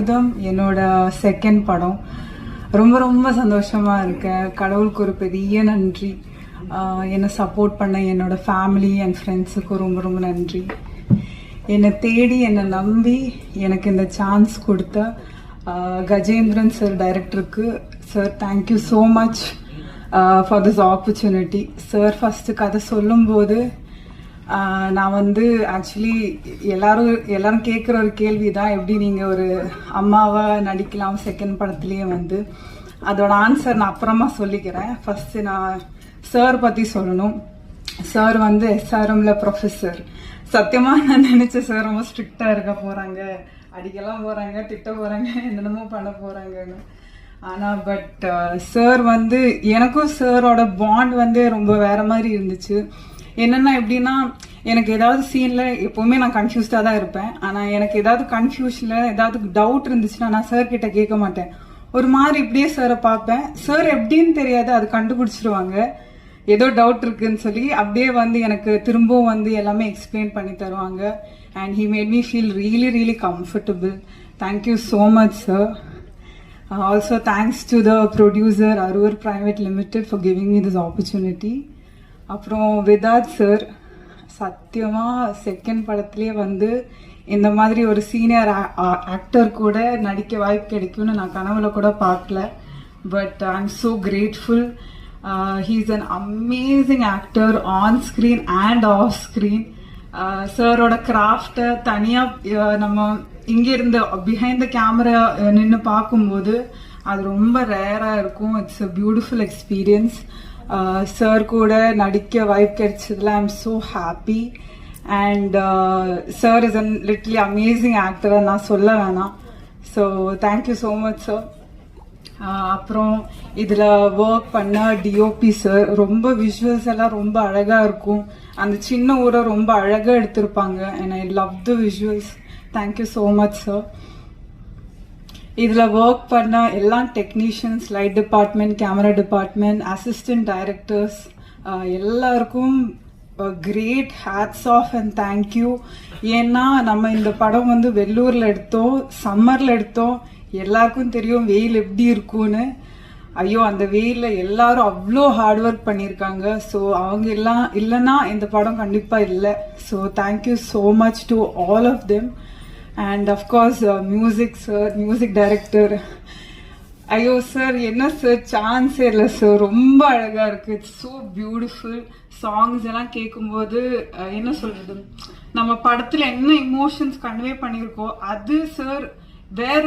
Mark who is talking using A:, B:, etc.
A: இதுதான் என்னோட செகண்ட் படம். ரொம்ப ரொம்ப சந்தோஷமா இருக்கேன் கடவுளுக்கு ஒரு பெரிய நன்றி. என்னை சப்போர்ட் பண்ண என்னோட ஃபேமிலி அண்ட் ஃப்ரெண்ட்ஸுக்கு ரொம்ப ரொம்ப நன்றி. என்னை தேடி என்னை நம்பி எனக்கு இந்த சான்ஸ் கொடுத்த கஜேந்திரன் சார் டைரக்டருக்கு sir thank you so much for this opportunity sir first கதை சொல்லும்போது நான் வந்து ஆக்சுவலி எல்லாரும் எல்லாரும் கேட்குற ஒரு கேள்வி தான் எப்படி நீங்கள் ஒரு அம்மாவாக நடிக்கலாம் செகண்ட் படத்துலேயே வந்து? அதோட ஆன்சர் நான் அப்புறமா சொல்லிக்கிறேன். ஃபஸ்ட்டு நான் சார் பற்றி சொல்லணும். சார் வந்து எஸ்ஆர்எம்ல ப்ரொஃபஸர் சத்தியமாக நான் நினச்சேன் சார் ரொம்ப ஸ்ட்ரிக்டாக இருக்க போகிறாங்க அடிக்கலாம் போகிறாங்க திட்ட போகிறாங்க என்னென்னமோ பண்ண போகிறாங்கன்னு ஆனால் பட் சார் uh, வந்து எனக்கும் சாரோட பாண்ட் வந்து ரொம்ப வேற மாதிரி இருந்துச்சு. என்னென்னா எப்படின்னா எனக்கு ஏதாவது சீனில் எப்போவுமே நான் கன்ஃபியூஸ்டாக தான் இருப்பேன். ஆனால் எனக்கு ஏதாவது கன்ஃபியூஷனில் ஏதாவது டவுட் இருந்துச்சுன்னா நான் சார் கிட்ட கேட்க மாட்டேன். ஒரு மாதிரி இப்படியே சாரை பார்ப்பேன். சார் எப்படின்னு தெரியாது அது கண்டுபிடிச்சிருவாங்க. ஏதோ டவுட் இருக்குன்னு சொல்லி அப்படியே வந்து எனக்கு திரும்பவும் வந்து எல்லாமே எக்ஸ்பிளைன் பண்ணி தருவாங்க. And he made me feel really really comfortable thank you so much sir also thanks to the producer Aroor private limited for giving me this opportunity அப்புறம் விதாத் சார் சத்தியமாக செகண்ட் படத்துலேயே வந்து இந்த மாதிரி ஒரு சீனியர் ஆக்டர் கூட நடிக்க வாய்ப்பு கிடைக்கும்னு நான் கனவுல கூட பார்க்கல. But I am so grateful he's an amazing actor on screen and off screen சாரோட கிராஃப்டை தனியாக நம்ம இங்கேருந்து பிஹைண்ட் த கேமரா uh, நின்று பார்க்கும்போது அது ரொம்ப ரேராக இருக்கும். It's a beautiful experience Uh, sir கூட நடிக்க வாய்ப்பு கிடைச்சதுல I am so happy and sir is an literally amazing ஆக்டராக நான் சொல்ல வேணாம். So thank you so much sir அப்புறம் இதில் ஒர்க் பண்ண டிஓபி சார் ரொம்ப விஷுவல்ஸ் எல்லாம் ரொம்ப அழகாக இருக்கும். அந்த சின்ன ஊரை ரொம்ப அழகாக எடுத்திருப்பாங்க. And I love the visuals thank you so much sir இதில் ஒர்க் பண்ண எல்லா technicians light department camera department assistant directors எல்லாருக்கும் great hats off and thank you ஏன்னா நம்ம இந்த படம் வந்து வெள்ளூரில் எடுத்தோம் சம்மரில் எடுத்தோம். எல்லாருக்கும் தெரியும் வெயில் எப்படி இருக்கும்னு. ஐயோ அந்த வெயிலில் எல்லாரும் அவ்வளோ ஹார்ட் ஒர்க் பண்ணியிருக்காங்க. ஸோ அவங்க எல்லாம் இல்லைன்னா இந்த படம் கண்டிப்பாக இல்லை. So thank you so much to all of them and of course music sir music director ஐயோ சார் என்ன சார் சான்ஸே இல்லை சார் ரொம்ப அழகாக இருக்குது இட்ஸ் ஸோ பியூட்டிஃபுல் சாங்ஸ் எல்லாம் கேட்கும்போது என்ன சொல்கிறது நம்ம படத்தில் என்ன இமோஷன்ஸ் கன்வே பண்ணியிருக்கோம் அது சார் வேற